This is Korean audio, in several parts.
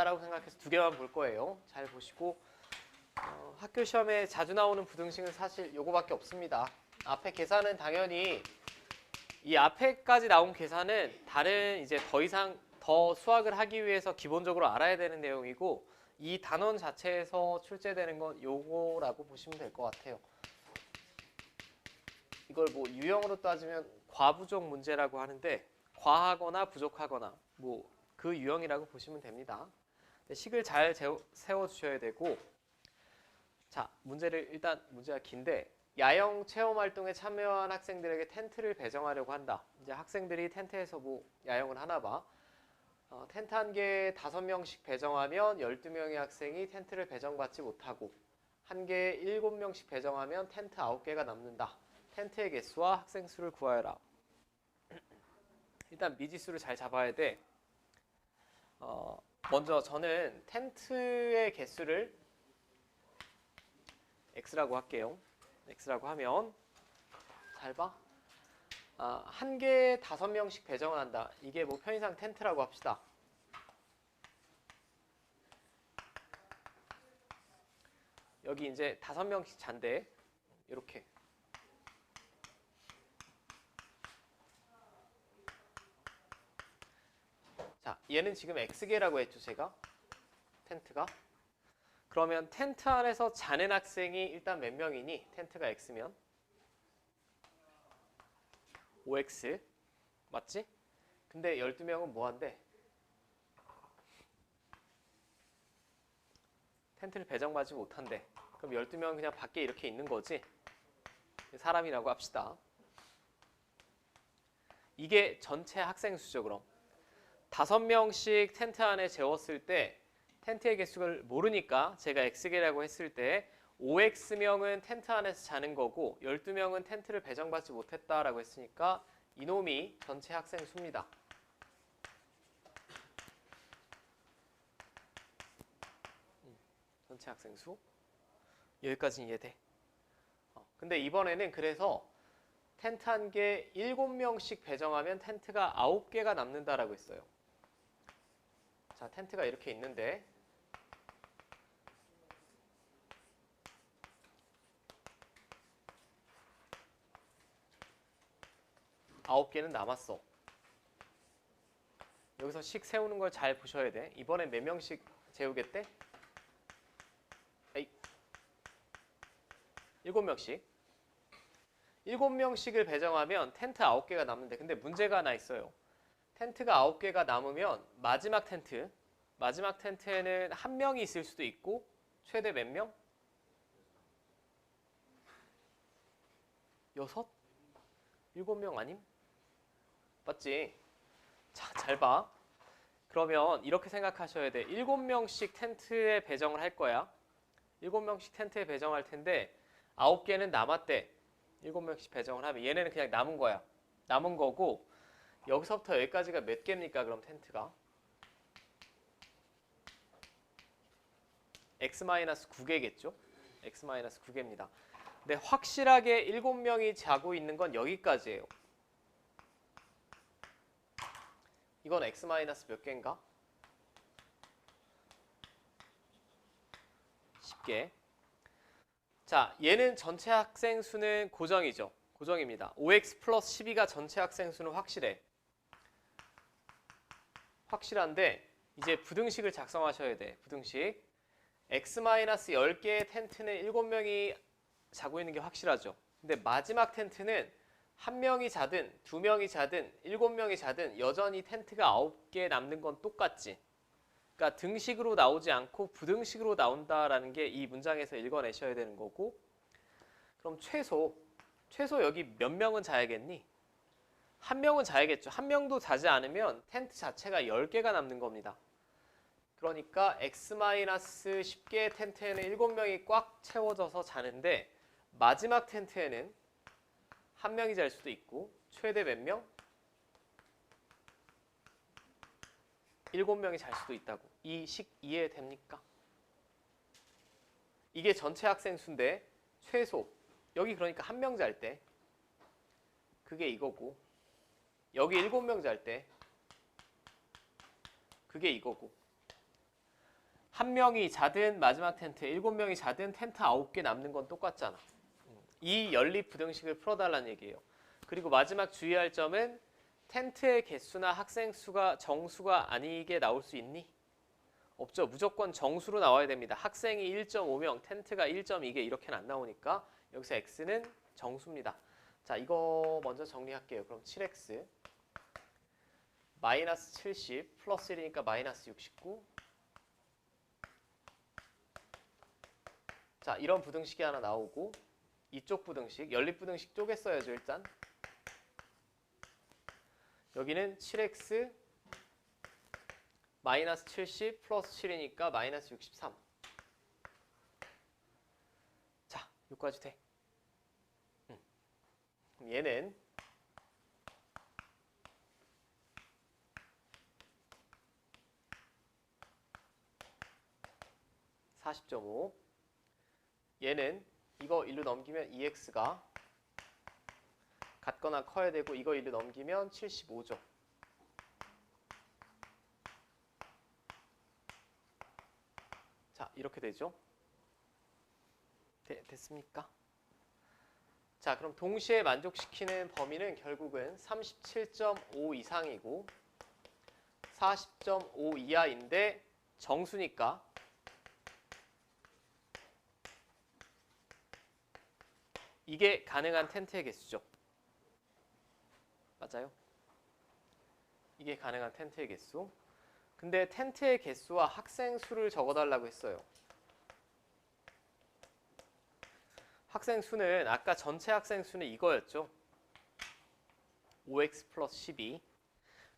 같다라고 생각해서 두 개만 볼 거예요. 잘 보시고 어, 학교 시험에 자주 나오는 부등식은 사실 요거밖에 없습니다. 앞에 계산은 당연히 이 앞에까지 나온 계산은 다른 이제 더 이상 더 수학을 하기 위해서 기본적으로 알아야 되는 내용이고 이 단원 자체에서 출제되는 건 요거라고 보시면 될 것 같아요. 이걸 뭐 유형으로 따지면 과부족 문제라고 하는데 과하거나 부족하거나 뭐 그 유형이라고 보시면 됩니다. 식을 잘 세워 주셔야 되고 자 문제를 일단 문제가 긴데 야영 체험 활동에 참여한 학생들에게 텐트를 배정하려고 한다. 이제 학생들이 텐트에서 뭐 야영을 하나 봐. 어, 텐트 한 개에 다섯 명씩 배정하면 12명의 학생이 텐트를 배정받지 못하고 한 개에 일곱 명씩 배정하면 텐트 아홉 개가 남는다. 텐트의 개수와 학생 수를 구하여라. 일단 미지수를 잘 잡아야 돼. 어, 먼저 저는 텐트의 개수를 x라고 할게요. x라고 하면 잘 봐. 아, 한 개에 다섯 명씩 배정을 한다. 이게 뭐 편의상 텐트라고 합시다. 여기 이제 다섯 명씩 잔대. 이렇게. 자, 얘는 지금 X개라고 했죠, 제가. 텐트가. 그러면 텐트 안에서 자는 학생이 일단 몇 명이니? 텐트가 X면 5X. 맞지? 근데 12명은 뭐 한대? 텐트를 배정받지 못한대. 그럼 12명은 그냥 밖에 이렇게 있는 거지? 사람이라고 합시다. 이게 전체 학생 수죠, 그럼. 다섯 명씩 텐트 안에 재웠을 때 텐트의 개수를 모르니까 제가 X개라고 했을 때 5X명은 텐트 안에서 자는 거고 12명은 텐트를 배정받지 못했다라고 했으니까 이놈이 전체 학생 수입니다. 음, 전체 학생 수 여기까지는 이해돼. 어, 근데 이번에는 그래서 텐트 한 개 7명씩 배정하면 텐트가 9개가 남는다라고 했어요. 자, 텐트가 이렇게 있는데 아홉 개는 남았어. 여기서 식 세우는 걸 잘 보셔야 돼. 이번에 몇 명씩 재우겠대? 에이. 일곱 명씩. 일곱 명씩을 배정하면 텐트 아홉 개가 남는데 근데 문제가 하나 있어요. 텐트가 아홉 개가 남으면 마지막 텐트, 마지막 텐트에는 한 명이 있을 수도 있고 최대 몇 명? 여섯? 일곱 명 아님? 맞지? 자, 잘 봐. 그러면 이렇게 생각하셔야 돼. 일곱 명씩 텐트에 배정을 할 거야. 일곱 명씩 텐트에 배정할 텐데 아홉 개는 남았대. 일곱 명씩 배정을 하면 얘네는 그냥 남은 거야. 남은 거고 여기서부터 여기까지가 몇 개입니까? 그럼 텐트가 x-9개겠죠? x-9개입니다. 근데 확실하게 7명이 자고 있는 건 여기까지예요. 이건 x 몇 개인가? 10개. 자, 얘는 전체 학생 수는 고정이죠. 고정입니다. 5x 플러스 12가 전체 학생 수는 확실해. 확실한데 이제 부등식을 작성하셔야 돼. 부등식. x-10개의 텐트는 7명이 자고 있는 게 확실하죠. 근데 마지막 텐트는 한 명이 자든 두 명이 자든 일곱 명이 자든 여전히 텐트가 아홉 개 남는 건 똑같지. 그러니까 등식으로 나오지 않고 부등식으로 나온다라는 게 이 문장에서 읽어내셔야 되는 거고 그럼 최소 최소 여기 몇 명은 자야겠니? 한 명은 자야겠죠. 한 명도 자지 않으면 텐트 자체가 10개가 남는 겁니다. 그러니까 x-10개의 텐트에는 7명이 꽉 채워져서 자는데 마지막 텐트에는 한 명이 잘 수도 있고 최대 몇 명? 7명이 잘 수도 있다고. 이 식 이해됩니까? 이게 전체 학생 수인데 최소 여기 그러니까 한 명 잘 때 그게 이거고 여기 일곱 명 잘 때 그게 이거고 한 명이 자든 마지막 텐트, 일곱 명이 자든 텐트 아홉 개 남는 건 똑같잖아. 음, 이 연립 부등식을 풀어달라는 얘기예요. 그리고 마지막 주의할 점은 텐트의 개수나 학생 수가 정수가 아니게 나올 수 있니? 없죠. 무조건 정수로 나와야 됩니다. 학생이 1.5명, 텐트가 1.2개 이렇게는 안 나오니까 여기서 x는 정수입니다. 자, 이거 먼저 정리할게요. 그럼 7x 마이너스 70 플러스 1이니까 마이너스 69 자, 이런 부등식이 하나 나오고 이쪽 부등식, 연립 부등식 쪼갰어야죠, 일단. 여기는 7x 마이너스 70 플러스 7이니까 마이너스 63. 자, 여기까지 돼. 음. 얘는 (40.5) 얘는 이거 1로 넘기면 2x가 같거나 커야 되고 이거 1로 넘기면 75죠. 자, 이렇게 되죠. 네, 됐습니까? 자, 그럼 동시에 만족시키는 범위는 결국은 37.5 이상이고 40.5 이하인데 정수니까 이게 가능한 텐트의 개수죠. 맞아요? 이게 가능한 텐트의 개수. 근데 텐트의 개수와 학생 수를 적어달라고 했어요. 학생 수는 아까 전체 학생 수는 이거였죠. 5x 플러스 12.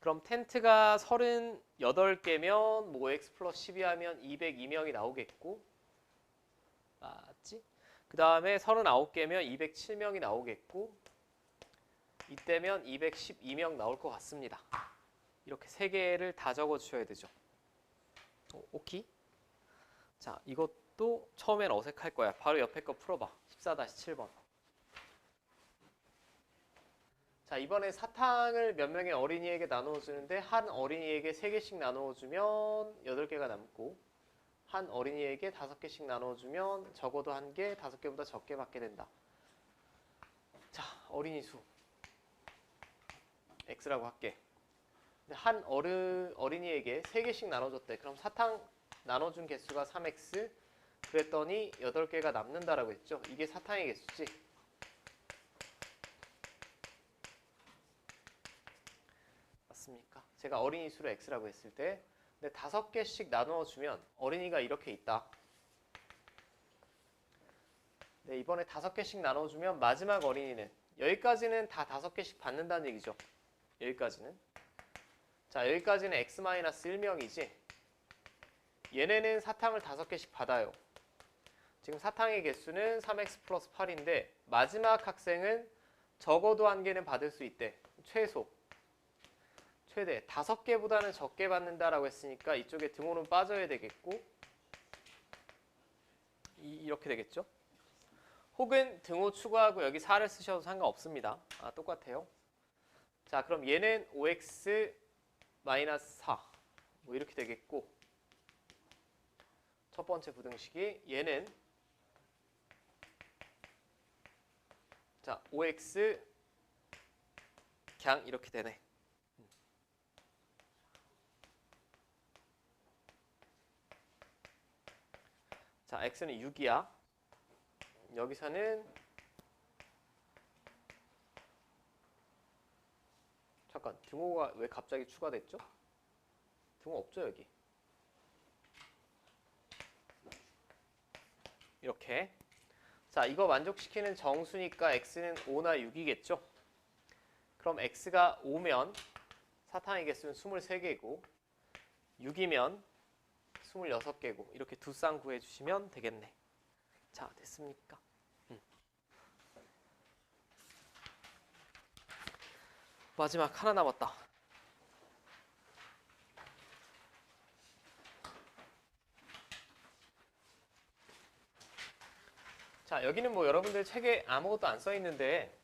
그럼 텐트가 38개면 뭐 x 플러스 12 하면 202명이 나오겠고? 그 다음에 39개면 207명이 나오겠고 이때면 212명 나올 것 같습니다. 이렇게 세 개를 다 적어 주셔야 되죠. 오, 오케이? 자, 이것도 처음엔 어색할 거야. 바로 옆에 거 풀어봐. 14-7번. 자, 이번에 사탕을 몇 명의 어린이에게 나누어 주는데 한 어린이에게 세 개씩 나누어 주면 8개가 남고 한 어린이에게 다섯 개씩 나누어 주면 적어도 한 개, 다섯 개보다 적게 받게 된다. 자, 어린이 수 x라고 할게. 한 어른 어린이에게 세 개씩 나눠줬대. 그럼 사탕 나눠준 개수가 3x. 그랬더니 8개가 남는다라고 했죠. 이게 사탕의 개수지. 맞습니까? 제가 어린이 수를 x라고 했을 때 근데 다섯 개씩 나누어 주면 어린이가 이렇게 있다. 네, 이번에 다섯 개씩 나눠 주면 마지막 어린이는 여기까지는 다 다섯 개씩 받는다는 얘기죠. 여기까지는. 자, 여기까지는 x-1명이지. 얘네는 사탕을 다섯 개씩 받아요. 지금 사탕의 개수는 3x 플러스 8인데 마지막 학생은 적어도 한 개는 받을 수 있대. 최소. 최대 다섯 개보다는 적게 받는다라고 했으니까 이쪽에 등호는 빠져야 되겠고 이, 이렇게 되겠죠. 혹은 등호 추가하고 여기 4를 쓰셔도 상관없습니다. 아, 똑같아요. 자, 그럼 얘는 5x 마이너스 4. 뭐 이렇게 되겠고 첫 번째 부등식이 얘는 자, 5x 그냥 이렇게 되네. 자, x는 6이야. 여기서는 잠깐 등호가 왜 갑자기 추가됐죠? 등호 없죠 여기. 이렇게. 자, 이거 만족시키는 정수니까 x는 5나 6이겠죠? 그럼 x가 5면 사탕의 개수는 23개고 6이면 26개고 이렇게 두 쌍 구해 주시면 되겠네. 자, 됐습니까? 음. 마지막 하나 남았다. 자, 여기는 뭐 여러분들 책에 아무것도 안 써 있는데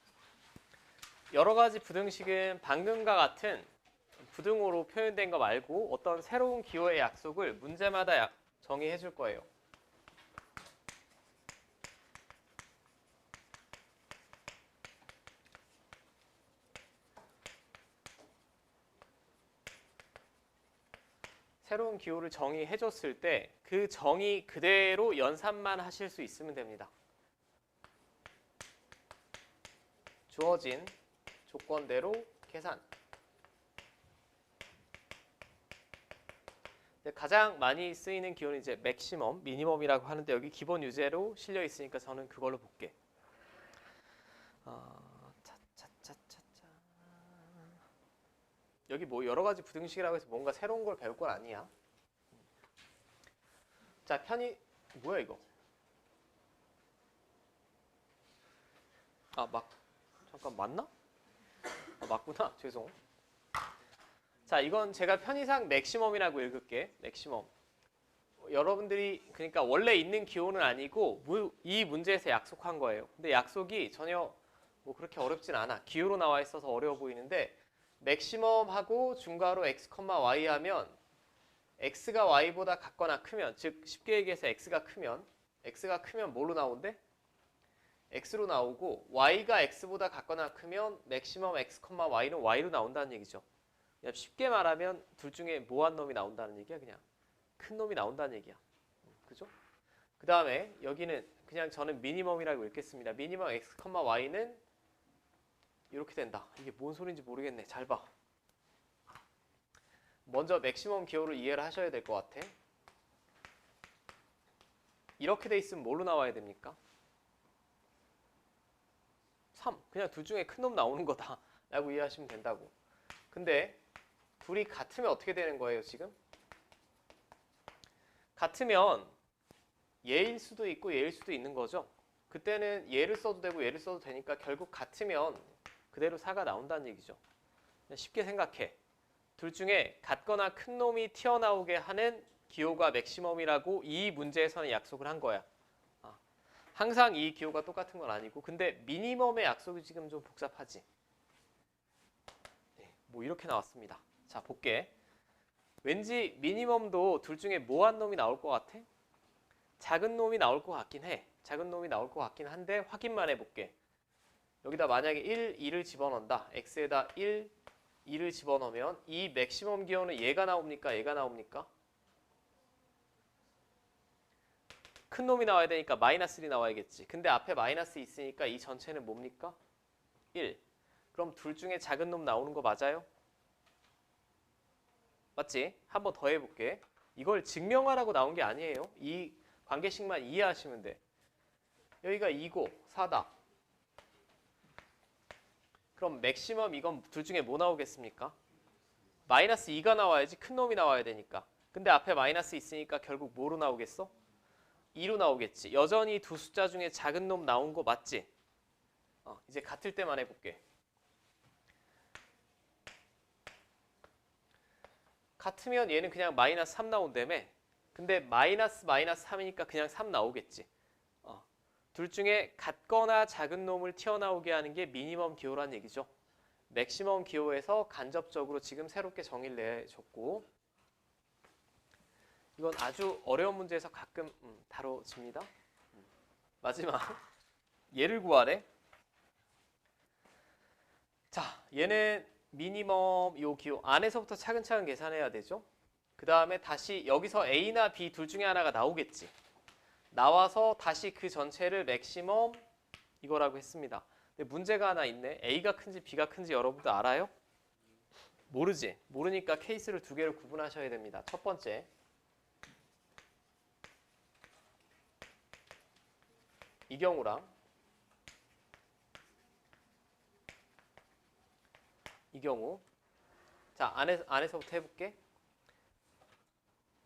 여러 가지 부등식은 방금과 같은 부등호로 표현된 거 말고 어떤 새로운 기호의 약속을 문제마다 약- 정의해 줄 거예요. 새로운 기호를 정의해 줬을 때 그 정의 그대로 연산만 하실 수 있으면 됩니다. 주어진 조건대로 계산. 근데 가장 많이 쓰이는 기호는 이제 맥시멈, 미니멈이라고 하는데 여기 기본 유제로 실려 있으니까 저는 그걸로 볼게. 어, 차차차차차. 여기 뭐 여러 가지 부등식이라고 해서 뭔가 새로운 걸 배울 건 아니야. 자, 편의 뭐야 이거? 아, 막 잠깐 맞나? 아, 맞구나. 죄송. 자, 이건 제가 편의상 맥시멈이라고 읽을게. 맥시멈. 여러분들이 그러니까 원래 있는 기호는 아니고 무- 이 문제에서 약속한 거예요. 근데 약속이 전혀 뭐 그렇게 어렵진 않아. 기호로 나와 있어서 어려워 보이는데 맥시멈하고 중괄호 x, y 하면 x가 y보다 같거나 크면 즉 쉽게 얘기해서 x가 크면 x가 크면 뭘로 나온대? x로 나오고 y가 x보다 같거나 크면 맥시멈 x, y는 y로 나온다는 얘기죠. 쉽게 말하면 둘 중에 뭐한 놈이 나온다는 얘기야 그냥 큰 놈이 나온다는 얘기야. 음, 그죠? 그 다음에 여기는 그냥 저는 미니멈이라고 읽겠습니다. 미니멈 x, y는 이렇게 된다. 이게 뭔 소리인지 모르겠네. 잘 봐. 먼저 맥시멈 기호를 이해를 하셔야 될 것 같아. 이렇게 돼 있으면 뭘로 나와야 됩니까? 3. 그냥 둘 중에 큰 놈 나오는 거다. 라고 이해하시면 된다고. 근데 둘이 같으면 어떻게 되는 거예요, 지금? 같으면 얘일 수도 있고 얘일 수도 있는 거죠. 그때는 얘를 써도 되고 얘를 써도 되니까 결국 같으면 그대로 4가 나온다는 얘기죠. 쉽게 생각해. 둘 중에 같거나 큰 놈이 튀어나오게 하는 기호가 맥시멈이라고 이 문제에서는 약속을 한 거야. 아, 항상 이 기호가 똑같은 건 아니고 근데 미니멈의 약속이 지금 좀 복잡하지. 네, 뭐 이렇게 나왔습니다. 자 볼게. 왠지 미니멈도 둘 중에 뭐한 놈이 나올 것 같아? 작은 놈이 나올 것 같긴 해. 작은 놈이 나올 것 같긴 한데 확인만 해볼게. 여기다 만약에 1, 2를 집어넣는다. x에다 1, 2를 집어넣으면 이 맥시멈 기호는 얘가 나옵니까? 얘가 나옵니까? 큰 놈이 나와야 되니까 마이너스 1이 나와야겠지. 근데 앞에 마이너스 있으니까 이 전체는 뭡니까? 1. 그럼 둘 중에 작은 놈 나오는 거 맞아요? 맞지? 한 번 더 해볼게. 이걸 증명하라고 나온 게 아니에요. 이 관계식만 이해하시면 돼. 여기가 2고 4다. 그럼 맥시멈 이건 둘 중에 뭐 나오겠습니까? 마이너스 2가 나와야지 큰 놈이 나와야 되니까. 근데 앞에 마이너스 있으니까 결국 뭐로 나오겠어? 2로 나오겠지. 여전히 두 숫자 중에 작은 놈 나온 거 맞지? 어, 이제 같을 때만 해볼게. 같으면 얘는 그냥 마이너스 3 나온다며. 근데 마이너스 마이너스 3이니까 그냥 3 나오겠지. 어. 둘 중에 같거나 작은 놈을 튀어나오게 하는 게 미니멈 기호란 얘기죠. 맥시멈 기호에서 간접적으로 지금 새롭게 정의를 내줬고 이건 아주 어려운 문제에서 가끔 음, 다뤄집니다. 음. 마지막 얘를 구하래. 자, 얘는 미니멈 요 기호 안에서부터 차근차근 계산해야 되죠. 그 다음에 다시 여기서 A나 B 둘 중에 하나가 나오겠지. 나와서 다시 그 전체를 맥시멈 이거라고 했습니다. 근데 문제가 하나 있네. A가 큰지 B가 큰지 여러분들 알아요? 모르지. 모르니까 케이스를 두 개로 구분하셔야 됩니다. 첫 번째. 이 경우랑 이 경우 자 안에 안에서부터 해볼게.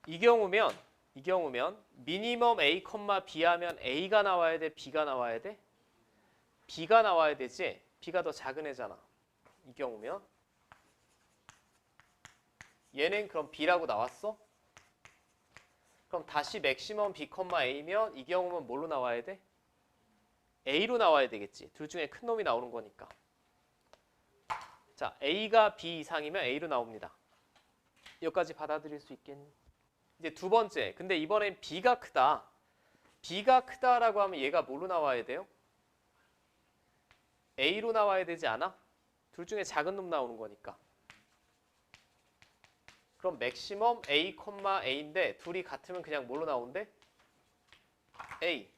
이 경우면 이 경우면 미니멈 a, b 하면 a가 나와야 돼, b가 나와야 돼? b가 나와야 되지. b가 더 작은 애잖아. 이 경우면 얘는 그럼 b라고 나왔어? 그럼 다시 맥시멈 b, a면 이 경우면 뭘로 나와야 돼? a로 나와야 되겠지. 둘 중에 큰 놈이 나오는 거니까. 자, a가 b 이상이면 a로 나옵니다. 여기까지 받아들일 수 있겠니? 이제 두 번째. 근데 이번엔 B가 크다. B가 크다라고 하면 얘가 뭐로 나와야 돼요? A로 나와야 되지 않아? 둘 중에 작은 놈 나오는 거니까. 그럼 맥시멈 A, A인데 둘이 같으면 그냥 뭘로 나오는데? A.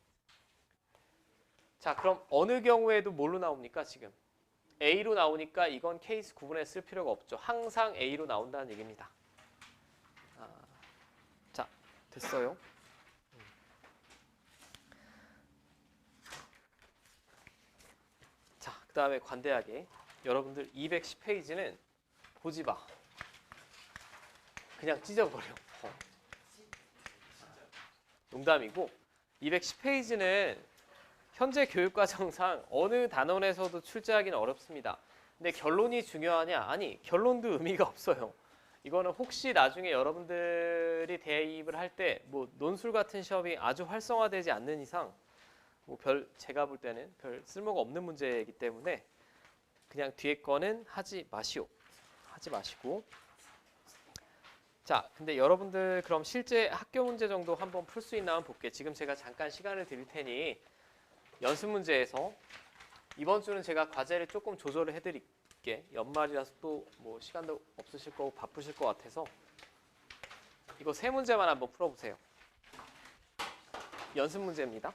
자, 그럼 어느 경우에도 뭘로 나옵니까, 지금? A로 나오니까 이건 케이스 구분에 쓸 필요가 없죠. 항상 A로 나온다는 얘기입니다. 아, 자, 됐어요. 자, 그 다음에 관대하게 여러분들 210페이지는 보지 마. 그냥 찢어버려. 어. 농담이고 210페이지는 현재 교육과정상 어느 단원에서도 출제하기는 어렵습니다. 근데 결론이 중요하냐? 아니, 결론도 의미가 없어요. 이거는 혹시 나중에 여러분들이 대입을 할 때 뭐 논술 같은 시험이 아주 활성화되지 않는 이상 뭐 별 제가 볼 때는 별 쓸모가 없는 문제이기 때문에 그냥 뒤에 거는 하지 마시오. 하지 마시고 자, 근데 여러분들 그럼 실제 학교 문제 정도 한번 풀 수 있나 한번 볼게요. 지금 제가 잠깐 시간을 드릴 테니 연습 문제에서 이번 주는 제가 과제를 조금 조절을 해드릴게. 연말이라서 또 뭐 시간도 없으실 거고 바쁘실 것 같아서 이거 세 문제만 한번 풀어보세요. 연습 문제입니다.